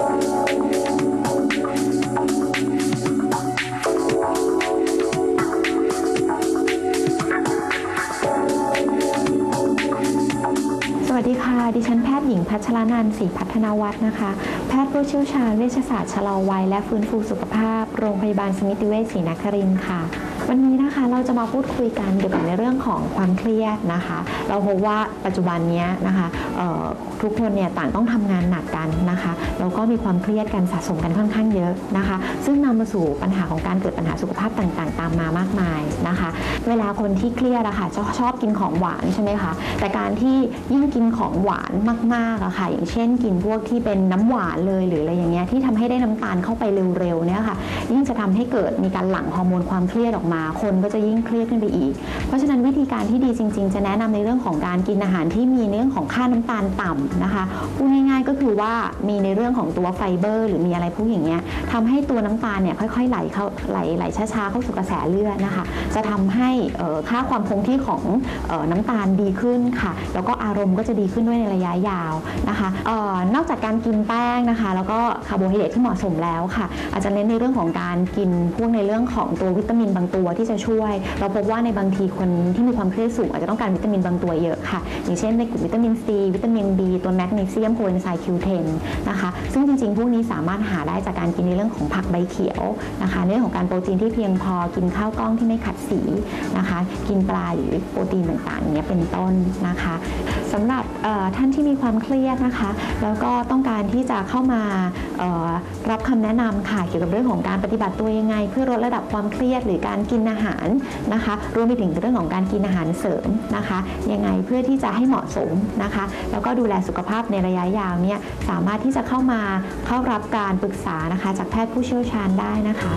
สวัสดีค่ะ ดิฉันแพทย์หญิงพัชรานันท์ศรีพัฒนวัฒน์นะคะ แพทย์ผู้เชี่ยวชาญเวชศาสตร์ชะลอวัยและฟื้นฟูสุขภาพ โรงพยาบาลสมิติเวชศรีนครินทร์ค่ะ วันนี้นะคะเราจะมาพูดคุยกันเกี่ยวกับในเรื่องของความเครียดนะคะ เราพบว่าปัจจุบันนี้นะคะทุกคนเนี่ยต่างต้องทำงานหนักกันนะคะแล้วก็มีความเครียดกันสะสมกันค่อนข้างเยอะนะคะ ซึ่งนำมาสู่ปัญหาของการเกิดปัญหาสุขภาพต่างๆ ตามมามากมายนะคะ เวลาคนที่เครียดอะค่ะจะชอบกินของหวานใช่ไหมคะแต่การที่ยิ่งกินของหวานมากๆอะค่ะ อย่างเช่น กินพวกที่เป็นน้ำหวานเลยหรืออะไรอย่างเงี้ยที่ทำให้ได้น้ำตาลเข้าไปเร็วๆเนี่ยค่ะ ยิ่งจะทำให้เกิดมีการหลั่งฮอร์โมนความเครียดออกมา คนก็จะยิ่งเครียดขึ้นไปอีก เพราะฉะนั้นวิธีการที่ดีจริง ๆ จะแนะนำในเรื่องของการกินอาหารที่มีเรื่องของค่าน้ำตาลต่ำนะคะพูดง่ายๆก็คือว่ามีในเรื่องของตัวไฟเบอร์ หรือมีอะไรพวกอย่างเงี้ยทำให้ตัวน้ำตาลเนี่ยค่อยๆไหลเข้าไหลไหลช้าๆเข้าสู่กระแสเลือดนะคะ จะทำให้ค่าความคงที่ของออน้ำตาลดีขึ้นค่ะ แล้วก็อารมณ์ก็จะดีขึ้นด้วยในระยะยาวนะคะออนอกจากการกินแป้งนะคะ แล้วก็คาร์โบไฮเดรตที่เหมาะสมแล้วค่ะ อาจจะเน้นในเรื่องของการกินพวกในเรื่องของตัววิตามินบางตัวที่จะช่วย เราพบว่าในบางทีคนที่มีความเครียดสูงอาจจะต้องการวิตามินบางตัวเยอะค่ะ อย่างเช่นในกลุ่มวิตามินซีวิตามิน B ตัวแมกนีเซียมโคเอนไซม์ Q10 นะคะ ซึ่งจริงๆ พวกนี้สามารถหาได้จากการกินในเรื่องของผักใบเขียวนะคะ ในเรื่องของการโปรตีนที่เพียงพอกินข้าวกล้องที่ไม่ขัดสีนะคะ กินปลาหรือโปรตีนต่างๆอย่างเงี้ยเป็นต้นนะคะสำหรับท่านที่มีความเครียดนะคะ แล้วก็ต้องการที่จะเข้ามารับคำแนะนำค่ะเกี่ยวกับเรื่องของการปฏิบัติตัวยังไง เพื่อลดระดับความเครียดหรือการกินอาหารนะคะรวมไปถึงเรื่องของการกินอาหารเสริมนะคะ ยังไงเพื่อที่จะให้เหมาะสมนะคะ แล้วก็ดูแลสุขภาพในระยะยาวเนี่ยสามารถที่จะเข้ามาเข้ารับการปรึกษานะคะ จากแพทย์ผู้เชี่ยวชาญได้นะคะ